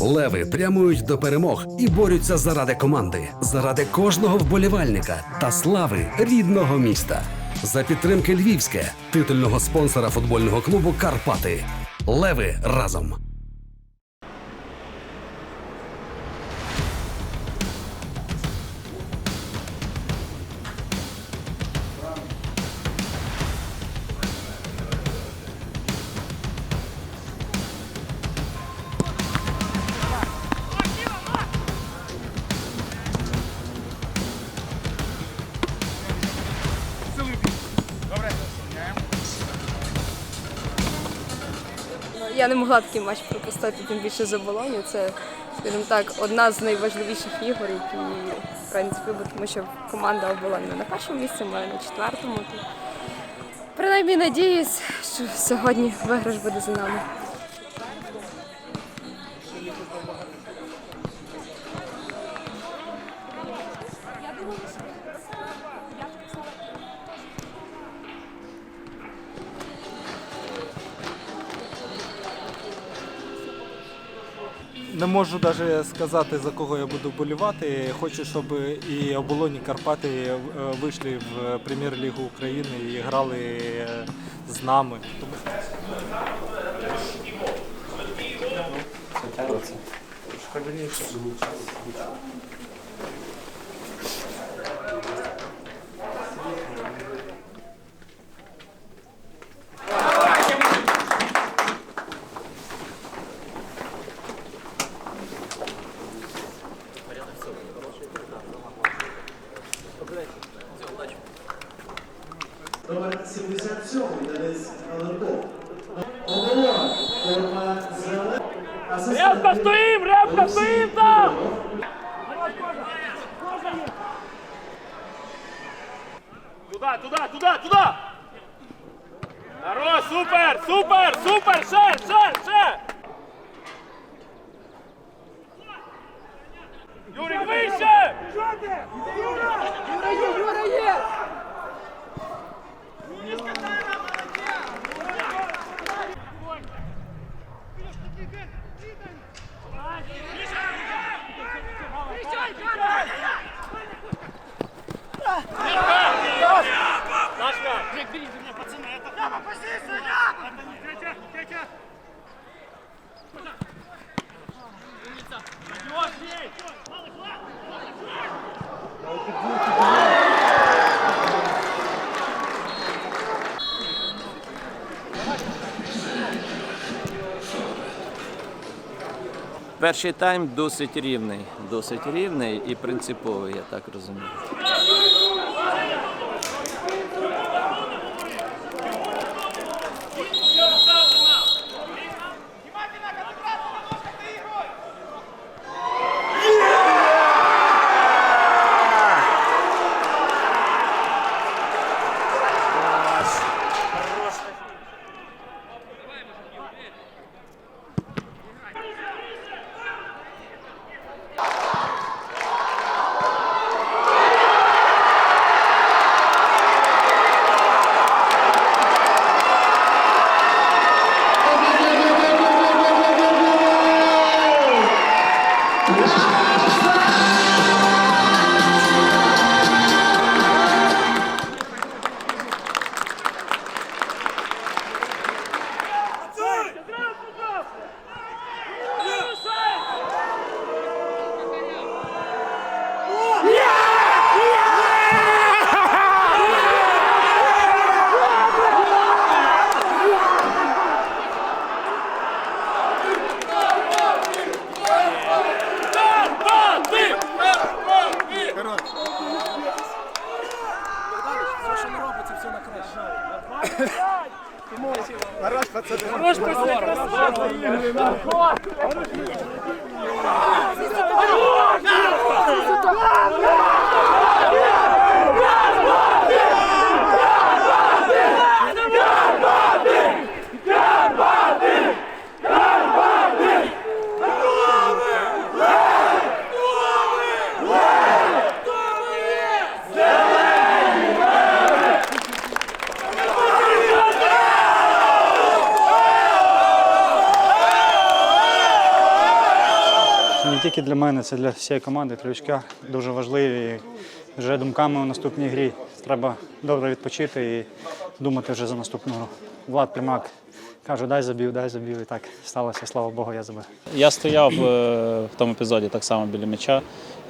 Леви прямують до перемог і борються заради команди, заради кожного вболівальника та слави рідного міста. За підтримки Львівське, титульного спонсора футбольного клубу Карпати. Леви разом. Я не могла такий матч пропустити, тим більше за Болоню. Це, скажімо так, одна з найважливіших ігор, які в принципі, тому що команда оболонь не на першому місці, ми на четвертому. То, принаймні надіюсь, що сьогодні виграш буде за нами. Не можу навіть сказати, за кого я буду болівати. Хочу, щоб і оболоні Карпати е, вийшли в прем'єр-лігу України і грали е, з нами. Номер 77 Денис Галерко. Оболонь, форма зелена. Рябка стоїм, рябка стоїм там! Туда, туда, туда, туда! Хорош, супер, супер, супер, ще, ще, ще! Юрик, вище! Сашка! Перший тайм досить рівний, досить рівний і принциповий, я так розумію. Хорош, пацаны. Хорош, пацаны. Хорош, пацаны. Хорош, пацаны. Не тільки для мене, це для всієї команди. Кривичка дуже важливі. І вже думками у наступній грі треба добре відпочити і думати вже за наступну гру. Влад Примак каже, дай забів, дай забів. І так сталося, слава Богу, я забив. Я стояв е, в тому епізоді так само біля м'яча.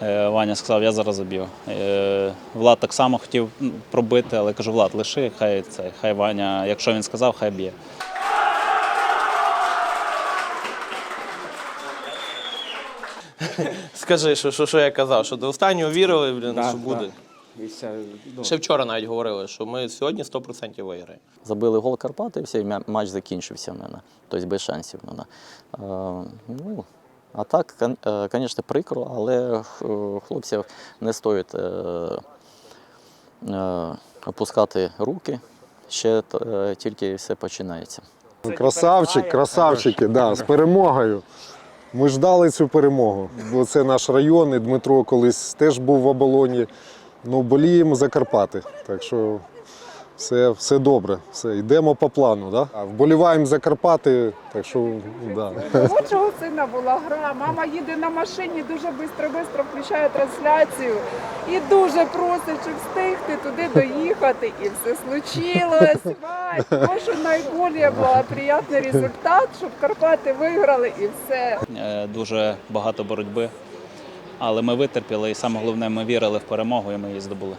Е, Ваня сказав, я зараз заб'ю. Е, Влад так само хотів пробити, але кажу, Влад, лиши, хай це, хай Ваня, якщо він сказав, хай б'є. Скажи, що, що, що я казав, що до останнього вірили, блін, Да, що буде. І все, ну, Ще вчора навіть говорили, що ми сьогодні 100% виграємо. Забили гол Карпати, і все, і м'я- матч закінчився в мене. Тобто без шансів в мене. Е, ну, а так, звісно, прикро, але е, хлопців не стоїть е, е, опускати руки. Ще е, тільки все починається. Красавчик, красавчики, да, з перемогою. Ми ждали цю перемогу. Бо це наш район, і Дмитро колись теж був в оболоні. Ну, боліємо за Карпати. Так що все, все добре. Все, йдемо по плану. Да? А Вболіваємо за Карпати, так що да. Молодшого сина була гра. Мама їде на машині, дуже швидко-швидко включає трансляцію і дуже просить, щоб встигти туди доїхати. І все случилось. Вась, Прошу найбільш благоприятний результат, щоб Карпати виграли і все. Е, Дуже багато боротьби. Але ми витерпіли, і саме головне, ми вірили в перемогу, і ми її здобули.